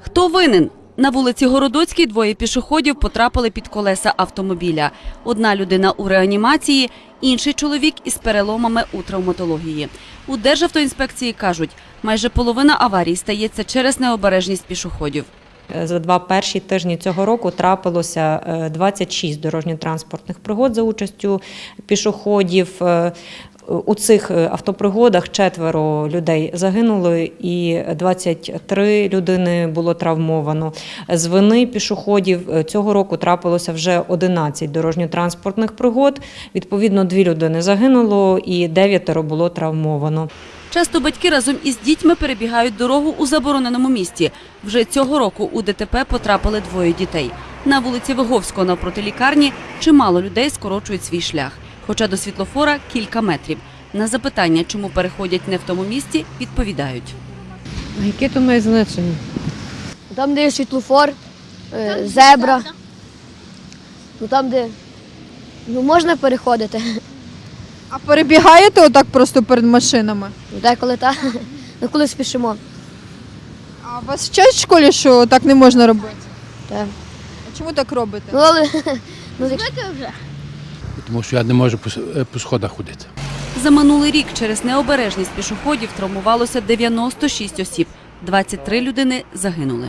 Хто винен? На вулиці Городоцькій двоє пішоходів потрапили під колеса автомобіля. Одна людина у реанімації, інший чоловік із переломами у травматології. У Державтоінспекції кажуть, майже половина аварій стається через необережність пішоходів. За два перші тижні цього року трапилося е, 26 дорожньо-транспортних пригод за участю пішоходів. У цих е, автопригодах четверо людей загинули і 23 людини було травмовано. З вини пішоходів е, цього року трапилося вже 11 дорожньо-транспортних пригод. Відповідно, дві людини загинуло і дев'ятеро було травмовано. Часто батьки разом із дітьми перебігають дорогу у забороненому місті. Вже цього року у ДТП потрапили двоє дітей. На вулиці Виговського навпроти лікарні чимало людей скорочують свій шлях, хоча до світлофора кілька метрів. На запитання, чому переходять не в тому місці, відповідають. А яке то має значення? Там, де є світлофор, е, зебра. Ну там, де ну, можна переходити. А перебігаєте отак просто перед машинами? Ну, Деколи так. Ну коли спішимо. А вас вчать в школі, що так не можна робити? Так. А чому так робите? Ну, але ну, якщо- тому що я не можу по е, сходах ходити. За минулий рік через необережність пішоходів травмувалося 96 осіб. 23 людини загинули.